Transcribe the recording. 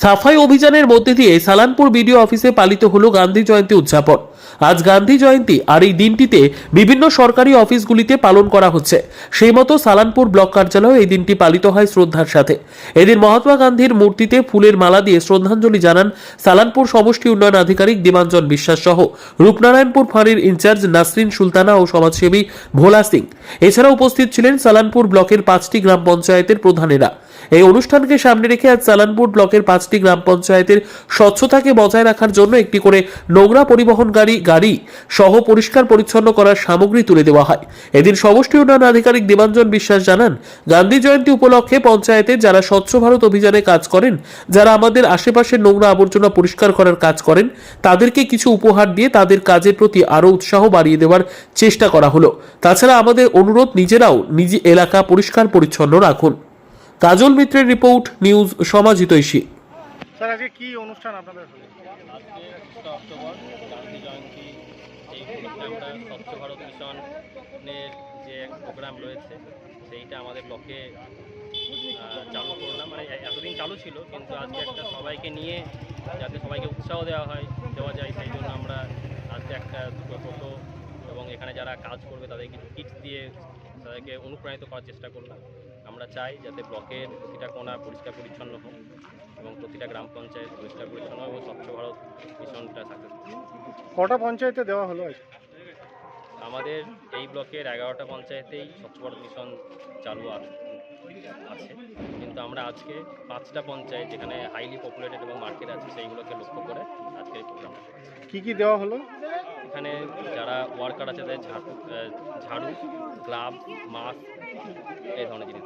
সাফাই অভিযানের মধ্যে দিয়ে সালানপুর বিডিও অফিসে পালিত হল গান্ধী জয়ন্তী উদযাপন। আজ গান্ধী জয়ন্তী আর এই দিনটিতে বিভিন্ন সরকারি অফিসগুলিতে পালন করা হচ্ছে। সেই মতো সালানপুর ব্লক কার্যালয়ে এই দিনটি পালিত হয় শ্রদ্ধার সাথে। এদিন মহাত্মা গান্ধীর মূর্তিতে ফুলের মালা দিয়ে শ্রদ্ধাঞ্জলি জানান সালানপুর সমষ্টি উন্নয়ন আধিকারিক দীপাঞ্জন বিশ্বাস সহ রূপনারায়ণপুর ফাঁড়ির ইনচার্জ নাসরিন সুলতানা ও সমাজসেবী ভোলা সিং। এছাড়া উপস্থিত ছিলেন সালানপুর ব্লকের পাঁচটি গ্রাম পঞ্চায়েতের প্রধানেরা। এই অনুষ্ঠানকে সামনে রেখে আজ সালানপুর ব্লকের পাঁচটি গ্রাম পঞ্চায়েতের স্বচ্ছতাকে বজায় রাখার জন্য একটি করে নোংরা পরিবহনকারী গাড়ি সহ পরিষ্কার পরিচ্ছন্ন করার সামগ্রী তুলে দেওয়া হয়। এদিন সমষ্টি উন্নয়ন আধিকারিক দেবাঞ্জন বিশ্বাস জানান, গান্ধী জয়ন্তী উপলক্ষে পঞ্চায়েতে যারা স্বচ্ছ ভারত অভিযানে কাজ করেন, যারা আমাদের আশেপাশের নোংরা আবর্জনা পরিষ্কার করার কাজ করেন, তাদেরকে কিছু উপহার দিয়ে তাদের কাজের প্রতি আরও উৎসাহ বাড়িয়ে দেওয়ার চেষ্টা করা হলো। তাছাড়া আমাদের অনুরোধ নিজেরাও নিজ এলাকা পরিষ্কার পরিচ্ছন্ন রাখুন। কাজল মিত্রের রিপোর্ট, নিউজ সমাজিতৈষী স্যার, আজকে কি অনুষ্ঠান আপনাদের আজকে তেসরা অক্টোবর, গান্ধী জয়ন্তী। এই আমরা স্বচ্ছ ভারত মিশনের যে প্রোগ্রাম রয়েছে, সেইটা আমাদের ব্লকে চালু করলাম। মানে এতদিন চালু ছিল, কিন্তু আজকে একটা সবাইকে নিয়ে, যাতে সবাইকে উৎসাহ দেওয়া হয়, দেওয়া যায়, সেই জন্য আমরা আজকে একটা দুটো টোটো এবং এখানে যারা কাজ করবে তাদের কিছু কিটস দিয়ে তাদেরকে অনুপ্রাণিত করার চেষ্টা করলাম। আমরা চাই যাতে ব্লকের প্রতিটা কোনা পরিষ্কার পরিচ্ছন্ন হোক। এবং প্রতিটা গ্রাম পঞ্চায়েত পরিষ্কার পরিচ্ছন্ন এবং স্বচ্ছ ভারত মিশনটা সাকসেস কটা পঞ্চায়েতে দেওয়া হলো আমাদের এই ব্লকের এগারোটা পঞ্চায়েতেই স্বচ্ছ ভারত মিশন চালু আ- আছে। কিন্তু আমরা আজকে পাঁচটা পঞ্চায়েত যেখানে হাইলি পপুলেটেড এবং মার্কেট আছে সেইগুলোকে লক্ষ্য করে আজকে এই প্রোগ্রামটা কি কি দেওয়া হলো? এখানে যারা ওয়ার্কার আছে তাদের ঝাড়ু ঝাড়ু গ্লাভ মাস্ক এই ধরনের জিনিস।